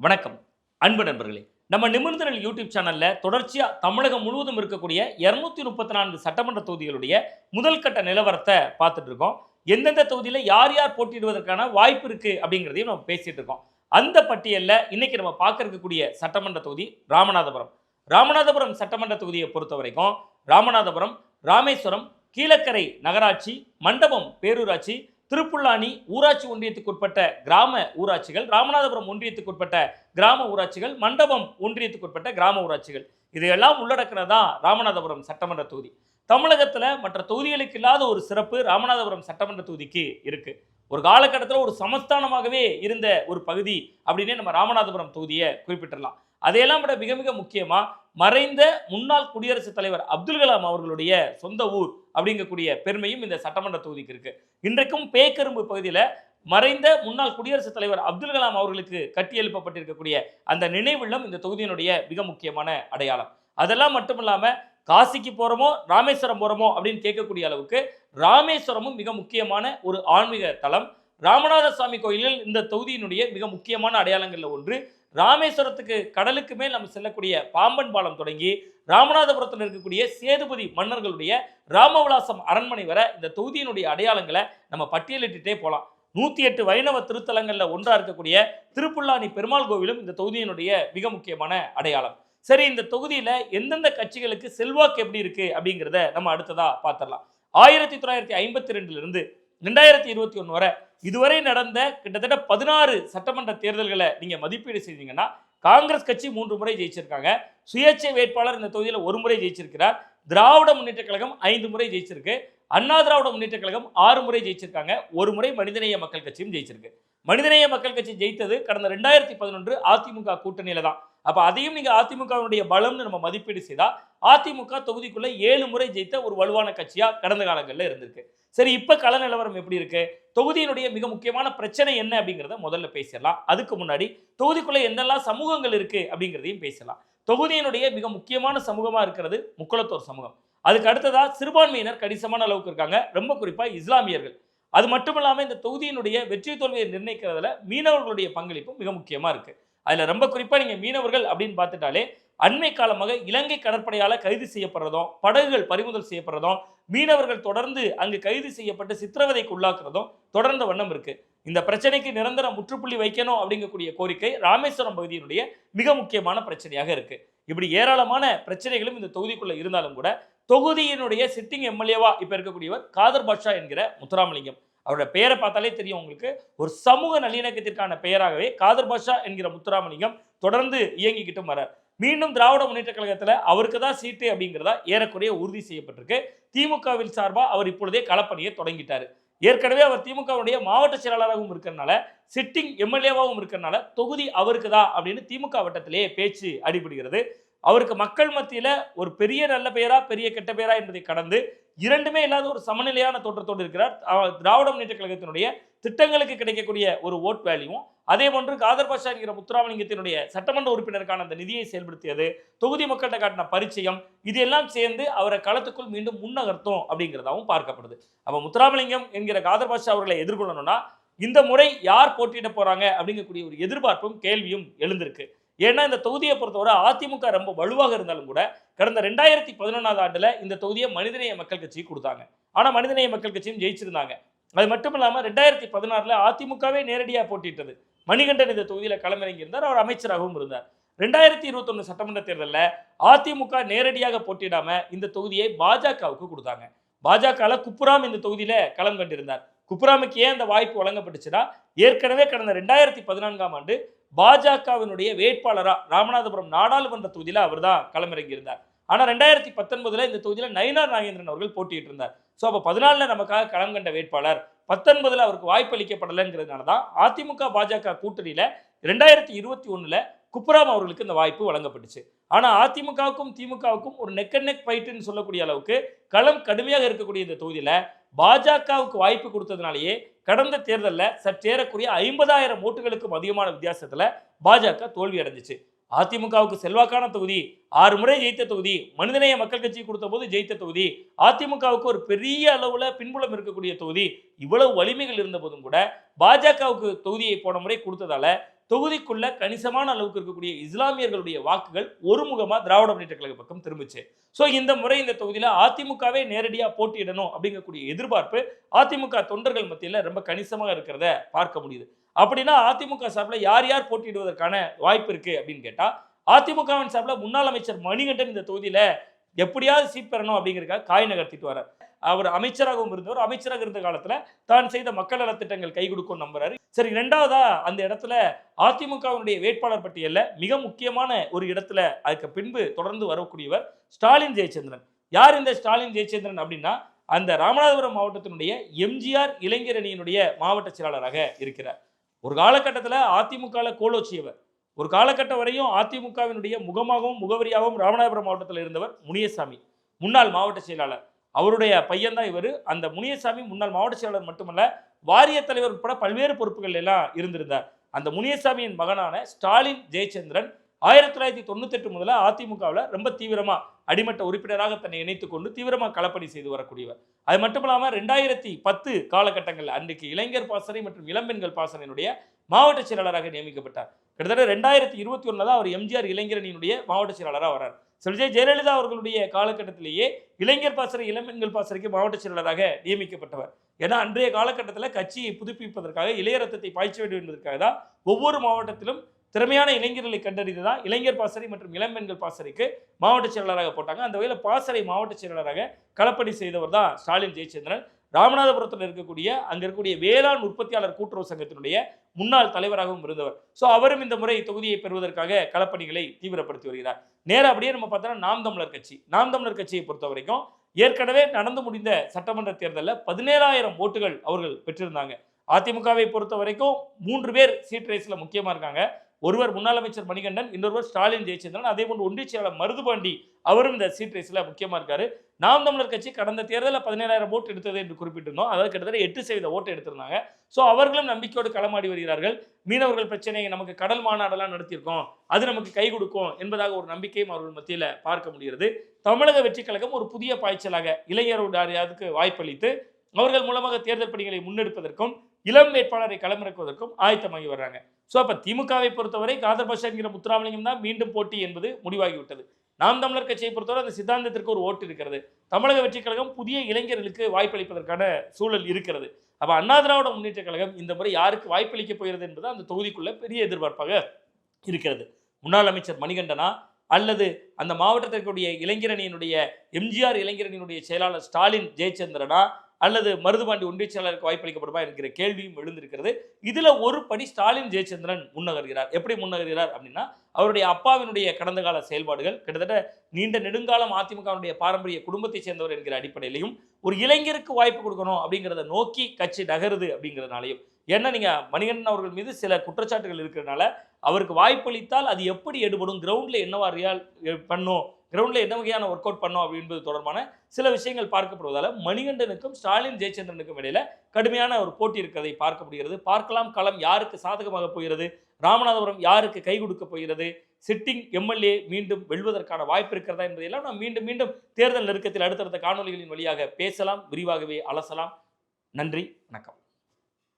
வணக்கம். அன்பு நண்பர்களே நம்ம நிமிர்ந்தனல் யூடியூப் சேனலில் தொடர்ச்சியாக தமிழகம் முழுவதும் இருக்கக்கூடிய இரநூத்தி முப்பத்தி நான்கு சட்டமன்ற தொகுதிகளுடைய முதல் கட்ட நிலவரத்தை பார்த்துட்டு இருக்கோம் எந்தெந்த தொகுதியில் யார் யார் போட்டியிடுவதற்கான வாய்ப்பு இருக்கு அப்படிங்கிறதையும் நம்ம பேசிட்டு இருக்கோம் அந்த பட்டியலில் இன்னைக்கு நம்ம பார்க்க இருக்கக்கூடிய சட்டமன்ற தொகுதி ராமநாதபுரம். ராமநாதபுரம் சட்டமன்ற தொகுதியை பொறுத்த வரைக்கும் ராமநாதபுரம் ராமேஸ்வரம் கீழக்கரை நகராட்சி மண்டபம் பேரூராட்சி திருப்புல்லானி ஊராட்சி ஒன்றியத்துக்குட்பட்ட கிராம ஊராட்சிகள் ராமநாதபுரம் ஒன்றியத்துக்குட்பட்ட கிராம ஊராட்சிகள் மண்டபம் ஒன்றியத்துக்குட்பட்ட கிராம ஊராட்சிகள். இதையெல்லாம் உள்ளடக்கினதா ராமநாதபுரம் சட்டமன்ற தொகுதி. தமிழகத்தில் மற்ற தொகுதிகளுக்கு இல்லாத ஒரு சிறப்பு ராமநாதபுரம் சட்டமன்ற தொகுதிக்கு இருக்குது ஒரு காலகட்டத்தில் ஒரு சமஸ்தானமாகவே இருந்த ஒரு பகுதி அப்படின்னே நம்ம ராமநாதபுரம் தொகுதியை குறிப்பிட்டிடலாம். அதையெல்லாம் விட மிக மிக முக்கியமாக மறைந்த முன்னாள் குடியரசுத் தலைவர் அப்துல் கலாம் அவர்களுடைய சொந்த ஊர் அப்படிங்கக்கூடிய பெருமையும் இந்த சட்டமன்ற தொகுதிக்கு இருக்கு. இன்றைக்கும் பேக்கரும்பு பகுதியில் மறைந்த முன்னாள் குடியரசுத் தலைவர் அப்துல் கலாம் அவர்களுக்கு கட்டி எழுப்பப்பட்டிருக்கக்கூடிய அந்த நினைவுள்ளம் இந்த தொகுதியினுடைய மிக முக்கியமான அடையாளம். அதெல்லாம் மட்டும் இல்லாமல் காசிக்கு போகிறோமோ ராமேஸ்வரம் போகிறோமோ அப்படின்னு கேட்கக்கூடிய அளவுக்கு ராமேஸ்வரமும் மிக முக்கியமான ஒரு ஆன்மீக தலம். ராமநாத சுவாமி கோயிலில் இந்த தொகுதியினுடைய மிக முக்கியமான அடையாளங்களில் ஒன்று ராமேஸ்வரத்துக்கு கடலுக்கு மேல் நம்ம செல்லக்கூடிய பாம்பன் பாலம் தொடங்கி ராமநாதபுரத்தில் இருக்கக்கூடிய சேதுபதி மன்னர்களுடைய ராமவிலாசம் அரண்மனை வரை இந்த தொகுதியினுடைய அடையாளங்களை நம்ம பட்டியலிட்டுட்டே போகலாம் நூற்றி எட்டு வைணவ திருத்தலங்களில் ஒன்றாக இருக்கக்கூடிய திருப்புல்லானி பெருமாள் கோவிலும் இந்த தொகுதியினுடைய மிக முக்கியமான அடையாளம். சரி இந்த தொகுதியில் எந்தெந்த கட்சிகளுக்கு செல்வாக்கு எப்படி இருக்குது அப்படிங்கிறத நம்ம அடுத்ததாக பார்த்துடலாம். ஆயிரத்தி தொள்ளாயிரத்தி ஐம்பத்தி ரெண்டுலேருந்து ரெண்டாயிரத்தி இருபத்தி ஒன்று வரை இதுவரை நடந்த கிட்டத்தட்ட பதினாறு சட்டமன்ற தேர்தல்களை நீங்கள் மதிப்பீடு செய்தீங்கன்னா காங்கிரஸ் கட்சி மூன்று முறை ஜெயிச்சிருக்காங்க. சுயேட்சை வேட்பாளர் இந்த தொகுதியில் ஒரு முறை ஜெயிச்சிருக்கிறார். திராவிட முன்னேற்ற கழகம் ஐந்து முறை ஜெயிச்சிருக்கு. அண்ணா திராவிட முன்னேற்ற கழகம் ஆறு முறை ஜெயிச்சிருக்காங்க. ஒரு முறை மனிதநேய மக்கள் கட்சியும் ஜெயிச்சிருக்கு. மனிதநேய மக்கள் கட்சி ஜெயித்தது கடந்த ரெண்டாயிரத்தி பதினொன்று அதிமுக கூட்டணியில தான். அப்போ அதையும் நீங்கள் அதிமுகவினுடைய பலம்னு நம்ம மதிப்பீடு செய்தால் அதிமுக தொகுதிக்குள்ளே ஏழு முறை ஜெயித்த ஒரு வலுவான கட்சியாக கடந்த காலங்களில் இருந்திருக்கு. சரி இப்போ கள நிலவரம் எப்படி இருக்கு? தொகுதியினுடைய மிக முக்கியமான பிரச்சனை என்ன அப்படிங்கிறத முதல்ல பேசிடலாம். அதுக்கு முன்னாடி தொகுதிக்குள்ளே என்னெல்லாம் சமூகங்கள் இருக்கு அப்படிங்கிறதையும் பேசலாம் தொகுதியினுடைய மிக முக்கியமான சமூகமாக இருக்கிறது முக்குளத்தோர் சமூகம். அதுக்கு அடுத்ததாக சிறுபான்மையினர் கணிசமான அளவுக்கு இருக்காங்க. ரொம்ப குறிப்பாக இஸ்லாமியர்கள். அது மட்டும் இல்லாமல் இந்த தொகுதியினுடைய வெற்றி தோல்வியை நிர்ணயிக்கிறதுல மீனவர்களுடைய பங்களிப்பும் மிக முக்கியமாக இருக்குது அதில் ரொம்ப குறிப்பாக நீங்கள் மீனவர்கள் அப்படின்னு பார்த்துட்டாலே அண்மை காலமாக இலங்கை கடற்படையால் கைது செய்யப்படுறதும் படகுகள் பறிமுதல் செய்யப்படுறதும் மீனவர்கள் தொடர்ந்து அங்கு கைது செய்யப்பட்டு சித்திரவதைக்கு உள்ளாக்குறதும் தொடர்ந்த வண்ணம் இருக்கு. இந்த பிரச்சனைக்கு நிரந்தர முற்றுப்புள்ளி வைக்கணும் அப்படிங்கக்கூடிய கோரிக்கை ராமேஸ்வரம் பகுதியினுடைய மிக முக்கியமான பிரச்சனையாக இருக்கு. இப்படி ஏராளமான பிரச்சனைகளும் இந்த தொகுதிக்குள்ள இருந்தாலும் கூட தொகுதியினுடைய சிட்டிங் எம்எல்ஏவா இப்ப இருக்கக்கூடியவர் காதர் பாட்ஷா என்கிற முத்துராமலிங்கம். அவரோட பெயரை பார்த்தாலே தெரியும் உங்களுக்கு. ஒரு சமூக நல்லிணக்கத்திற்கான பெயராகவே காதர் பாஷா என்கிற முத்துராமலிங்கம் தொடர்ந்து இயங்கிக்கிட்டும் வரார். மீண்டும் திராவிட முன்னேற்ற கழகத்தில் அவருக்கு தான் சீட்டு அப்படிங்கிறதா ஏறக்குறைய உறுதி செய்யப்பட்டிருக்கு. திமுகவில் சார்பாக அவர் இப்பொழுதே களப்பணியை தொடங்கிட்டார். ஏற்கனவே அவர் திமுகவுடைய மாவட்ட செயலாளராகவும் இருக்கிறனால சிட்டிங் எம்எல்ஏவாகவும் இருக்கிறனால தொகுதி அவருக்கு தான் அப்படின்னு திமுக வட்டத்திலேயே பேச்சு அடிபடுகிறது. அவருக்கு மக்கள் மத்தியில் ஒரு பெரிய நல்ல பெயரா பெரிய கெட்ட பெயரா என்பதை கடந்து இரண்டுமே இல்லாத ஒரு சமநிலையான தோற்றத்தோடு இருக்கிறார். திராவிட முன்னேற்ற கழகத்தினுடைய திட்டங்களுக்கு கிடைக்கக்கூடிய ஒரு ஓட் வேல்யூவும் அதே போன்று காதர் பாஷா என்கிற முத்துராமலிங்கத்தினுடைய சட்டமன்ற உறுப்பினருக்கான அந்த நிதியை செயல்படுத்தியது தொகுதி மக்கள்கிட்ட காட்டின பரிச்சயம் இது எல்லாம் சேர்ந்து அவரை களத்துக்குள் மீண்டும் முன்னகர்த்தும் அப்படிங்கிறதாவும் பார்க்கப்படுது. அப்போ முத்துராமலிங்கம் என்கிற காதர் பாஷா அவர்களை எதிர்கொள்ளணும்னா இந்த முறை யார் போட்டியிட போறாங்க அப்படிங்கக்கூடிய ஒரு எதிர்பார்ப்பும் கேள்வியும் எழுந்திருக்கு. ஏன்னா இந்த தொகுதியை பொறுத்தவரை அதிமுக ரொம்ப வலுவாக இருந்தாலும் கூட கடந்த ரெண்டாயிரத்தி பதினொன்றாவது ஆண்டில் இந்த தொகுதியை மனிதநேய மக்கள் கட்சிக்கு கொடுத்தாங்க. ஆனால் மனிதநேய மக்கள் கட்சியும் ஜெயிச்சிருந்தாங்க. அது மட்டும் இல்லாமல் ரெண்டாயிரத்தி பதினாறில் அதிமுகவே நேரடியாக போட்டியிட்டது. மணிகண்டன் இந்த தொகுதியில் களமிறங்கி இருந்தார் அவர் அமைச்சராகவும் இருந்தார். ரெண்டாயிரத்தி இருபத்தொன்னு சட்டமன்ற தேர்தலில் அதிமுக நேரடியாக போட்டியிடாமல் இந்த தொகுதியை பாஜகவுக்கு கொடுத்தாங்க. பாஜகவில் குப்புராம் இந்த தொகுதியில் களம் கண்டிருந்தார். குப்புராமுக்கு ஏன் அந்த வாய்ப்பு வழங்கப்பட்டுச்சுன்னா ஏற்கனவே கடந்த ரெண்டாயிரத்தி பதினான்காம் ஆண்டு பாஜகவினுடைய வேட்பாளராக ராமநாதபுரம் நாடாளுமன்ற தொகுதியில் அவர் தான் களமிறங்கியிருந்தார். ஆனால் ரெண்டாயிரத்தி பத்தொன்பதில் இந்த தொகுதியில் நயினார் நாகேந்திரன் அவர்கள் போட்டியிட்டு இருந்தார். ஸோ அப்போ பதினாலில் நமக்காக களம் கண்ட வேட்பாளர் பத்தொன்பதில் அவருக்கு வாய்ப்பு அளிக்கப்படலைங்கிறதுனால தான் அதிமுக பாஜக கூட்டணியில் ரெண்டாயிரத்தி இருபத்தி ஒன்றில் குப்புராம் அவர்களுக்கு இந்த வாய்ப்பு வழங்கப்பட்டுச்சு. ஆனால் அதிமுகவுக்கும் திமுகவுக்கும் ஒரு நெக் அண்ட் நெக் ஃபைட்டுன்னு சொல்லக்கூடிய அளவுக்கு களம் கடுமையாக இருக்கக்கூடிய இந்த தொகுதியில் பாஜகவுக்கு வாய்ப்பு கொடுத்ததுனாலேயே கடந்த தேர்தலில் சற்றேறக்குரிய ஐம்பதாயிரம் ஓட்டுகளுக்கும் அதிகமான வித்தியாசத்தில் பாஜக தோல்வி அடைஞ்சிச்சு. அதிமுகவுக்கு செல்வாக்கான தொகுதி ஆறு முறை ஜெயித்த தொகுதி மனிதநேய மக்கள் கட்சி கொடுத்த போது ஜெயித்த தொகுதி அதிமுகவுக்கு ஒரு பெரிய அளவில் பின்புலம் இருக்கக்கூடிய தொகுதி இவ்வளவு வலிமைகள் இருந்த போதும் கூட பாஜகவுக்கு தொகுதியை போன முறை கொடுத்ததால தொகுதிக்குள்ள கணிசமான அளவுக்கு இருக்கக்கூடிய இஸ்லாமியர்களுடைய வாக்குகள் ஒருமுகமாக திராவிட முன்னேற்ற கழக பக்கம் திரும்பிச்சு. ஸோ இந்த முறை இந்த தொகுதியில் அதிமுகவே நேரடியாக போட்டியிடணும் அப்படிங்கக்கூடிய எதிர்பார்ப்பு அதிமுக தொண்டர்கள் மத்தியில் ரொம்ப கணிசமாக இருக்கிறத பார்க்க முடியுது. அப்படின்னா அதிமுக சார்பில் யார் யார் போட்டியிடுவதற்கான வாய்ப்பு இருக்குது அப்படின்னு கேட்டால் அதிமுகவின் சார்பில் முன்னாள் அமைச்சர் மணிகண்டன் இந்த தொகுதியில் எப்படியாவது சீட் பெறணும் அப்படிங்கிறக்காக காய் நகர்த்திட்டு வரார் அவர் அமைச்சராகவும் இருந்தவர். அமைச்சராக இருந்த காலத்துல தான் செய்த மக்கள் நலத்திட்டங்கள் கை கொடுக்கும் நம்புறாரு. சரி ரெண்டாவதா அந்த இடத்துல அதிமுகவினுடைய வேட்பாளர் பட்டியலில் மிக முக்கியமான ஒரு இடத்துல அதுக்கு பின்பு தொடர்ந்து வரக்கூடியவர் ஸ்டாலின் ஜெயச்சந்திரன். யார் இந்த ஸ்டாலின் ஜெயச்சந்திரன் அப்படின்னா அந்த ராமநாதபுரம் மாவட்டத்தினுடைய எம்ஜிஆர் இளைஞர் அணியினுடைய மாவட்ட செயலாளராக இருக்கிறார். ஒரு காலகட்டத்தில் அதிமுகவில் கோலோச்சியவர். ஒரு காலகட்டம் வரையும் அதிமுகவினுடைய முகமாகவும் முகவரியாகவும் ராமநாதபுரம் மாவட்டத்தில் இருந்தவர் முனியசாமி. முன்னாள் மாவட்ட செயலாளர். அவருடைய பையன்தான் இவர். அந்த முனியசாமி முன்னாள் மாவட்ட செயலாளர் மட்டுமல்ல வாரிய தலைவர் உட்பட பல்வேறு பொறுப்புகள் எல்லாம் இருந்திருந்தார். அந்த முனியசாமியின் மகனான ஸ்டாலின் ஜெயச்சந்திரன் ஆயிரத்தி தொள்ளாயிரத்தி தொண்ணூத்தெட்டு முதல்ல அதிமுகவில் ரொம்ப தீவிரமாக அடிமட்ட உறுப்பினராக தன்னை இணைத்து கொண்டு தீவிரமாக களப்பணி செய்து வரக்கூடியவர். அது மட்டும் இல்லாமல் ரெண்டாயிரத்தி பத்து காலகட்டங்களில் அன்றைக்கு இளைஞர் பாசறை மற்றும் இளம்பெண்கள் பாசறையினுடைய மாவட்ட செயலாளராக நியமிக்கப்பட்டார். கிட்டத்தட்ட ரெண்டாயிரத்தி இருபத்தி ஒன்றில் தான் அவர் எம்ஜிஆர் இளைஞரணியினுடைய மாவட்ட செயலாளராக வரார் செல்விஜய் ஜெயலலிதா அவர்களுடைய காலகட்டத்திலேயே இளைஞர் பாசறை இளம்பெண்கள் பாசறைக்கு மாவட்ட செயலாளராக நியமிக்கப்பட்டவர். ஏன்னா அன்றைய காலகட்டத்தில் கட்சியை புதுப்பிப்பதற்காக இளைய ரத்தத்தை பாய்ச்ச வேண்டும் என்பதற்காக தான் ஒவ்வொரு மாவட்டத்திலும் திறமையான இளைஞர்களை கண்டறிந்து தான் இளைஞர் பாசறை மற்றும் இளம்பெண்கள் பாசறைக்கு மாவட்ட செயலாளராக போட்டாங்க. அந்த வகையில் பாசறை மாவட்ட செயலாளராக களப்பணி செய்தவர் தான் ஸ்டாலின் ஜெயச்சந்திரன். ராமநாதபுரத்தில் இருக்கக்கூடிய அங்க இருக்கக்கூடிய வேளாண் உற்பத்தியாளர் கூட்டுறவு சங்கத்தினுடைய முன்னாள் தலைவராகவும் இருந்தவர். ஸோ அவரும் இந்த முறை தொகுதியை பெறுவதற்காக களப்பணிகளை தீவிரப்படுத்தி வருகிறார். நேராக அப்படியே நம்ம பார்த்தோம்னா நாம் தமிழர் கட்சி. நாம் தமிழர் கட்சியை பொறுத்த வரைக்கும் ஏற்கனவே நடந்து முடிந்த சட்டமன்ற தேர்தலில் பதினேழாயிரம் ஓட்டுகள் அவர்கள் பெற்றிருந்தாங்க. அதிமுகவை பொறுத்த வரைக்கும் மூன்று பேர் சீட் ரேஸில் முக்கியமாக இருக்காங்க. ஒருவர் முன்னாள் அமைச்சர் மணிகண்டன் இன்னொருவர் ஸ்டாலின் ஜெயச்சந்திரன் அதே போன்று ஒன்றிய செயலாளர் மருதுபாண்டி அவரும் இந்த சீட் ரேஸில் முக்கியமாக இருக்காரு. நாம் தமிழர் கட்சி கடந்த தேர்தலில் பதினேழாயிரம் ஓட்டு எடுத்தது என்று குறிப்பிட்டிருந்தோம். அதாவது கிட்டத்தட்ட எட்டு சதவீத ஓட்டு எடுத்திருந்தாங்க. ஸோ அவர்களும் நம்பிக்கையோடு களமாடி வருகிறார்கள். மீனவர்கள் பிரச்சனையை நமக்கு கடல் மாநாடெல்லாம் நடத்தியிருக்கோம். அது நமக்கு கை கொடுக்கும் என்பதாக ஒரு நம்பிக்கையும் அவர்கள் மத்தியில் பார்க்க முடிகிறது. தமிழக வெற்றிக் கழகம் ஒரு புதிய பாய்ச்சலாக இளைஞரோடு அதுக்கு வாய்ப்பளித்து அவர்கள் மூலமாக தேர்தல் பணிகளை முன்னெடுப்பதற்கும் இளம் வேட்பாளரை களமிறக்குவதற்கும் ஆயத்தமாகி வர்றாங்க. ஸோ அப்போ திமுகவை பொறுத்தவரை காதர் பாஷா என்கிற முத்துராமலிங்கம் தான் மீண்டும் போட்டி என்பது முடிவாகிவிட்டது. நாம் தமிழர் கட்சியை பொறுத்தவரை அந்த சித்தாந்தத்திற்கு ஒரு ஓட்டு இருக்கிறது. தமிழக வெற்றிக் கழகம் புதிய இளைஞர்களுக்கு வாய்ப்பளிப்பதற்கான சூழல் இருக்கிறது. அப்போ அண்ணா திராவிட முன்னேற்ற கழகம் இந்த முறை யாருக்கு வாய்ப்பளிக்க போகிறது என்பது அந்த தொகுதிக்குள்ள பெரிய எதிர்பார்ப்பாக இருக்கிறது. முன்னாள் அமைச்சர் மணிகண்டனா அல்லது அந்த மாவட்டத்திற்குடைய இளைஞரணியினுடைய எம்ஜிஆர் இளைஞரணியினுடைய செயலாளர் ஸ்டாலின் ஜெயச்சந்திரனா அல்லது மருதுபாண்டி ஒன்றியச்செயலாளருக்கு வாய்ப்பளிக்கப்படுமா என்கிற கேள்வியும் எழுந்திருக்கிறது. இதில் ஒரு படி ஸ்டாலின் ஜெயச்சந்திரன் முன்னகர்கிறார். எப்படி முன்னகர்கிறார் அப்படின்னா அவருடைய அப்பாவினுடைய கடந்த கால செயல்பாடுகள் கிட்டத்தட்ட நீண்ட நெடுங்காலம் அதிமுகவினுடைய பாரம்பரிய குடும்பத்தை சேர்ந்தவர் என்கிற அடிப்படையிலையும் ஒரு இளைஞருக்கு வாய்ப்பு கொடுக்கணும் அப்படிங்கிறத நோக்கி கட்சி நகருது அப்படிங்கிறதுனாலையும். ஏன்னா நீங்கள் மணிகண்டன் அவர்கள் மீது சில குற்றச்சாட்டுகள் இருக்கிறதுனால அவருக்கு வாய்ப்பளித்தால் அது எப்படி எடுபடும் கிரவுண்டில் என்னவா ரியால் பண்ணும் கிரவுண்டில் என்ன வகையான ஒர்க் அவுட் பண்ணோம் அப்படின்றது தொடர்பான சில விஷயங்கள் பார்க்கப்படுவதால் மணிகண்டனுக்கும் ஸ்டாலின் ஜெயச்சந்திரனுக்கும் இடையில கடுமையான ஒரு போட்டி இருக்கிறதை பார்க்க முடிகிறது பார்க்கலாம் களம் யாருக்கு சாதகமாக போகிறது? ராமநாதபுரம் யாருக்கு கை கொடுக்க போகிறது? சிட்டிங் எம்எல்ஏ மீண்டும் வெல்வதற்கான வாய்ப்பு இருக்கிறதா என்பதையெல்லாம் நாம் மீண்டும் மீண்டும் தேர்தல் நெருக்கத்தில் அடுத்தடுத்த காணொலிகளின் வழியாக பேசலாம் விரிவாகவே அலசலாம். நன்றி வணக்கம்.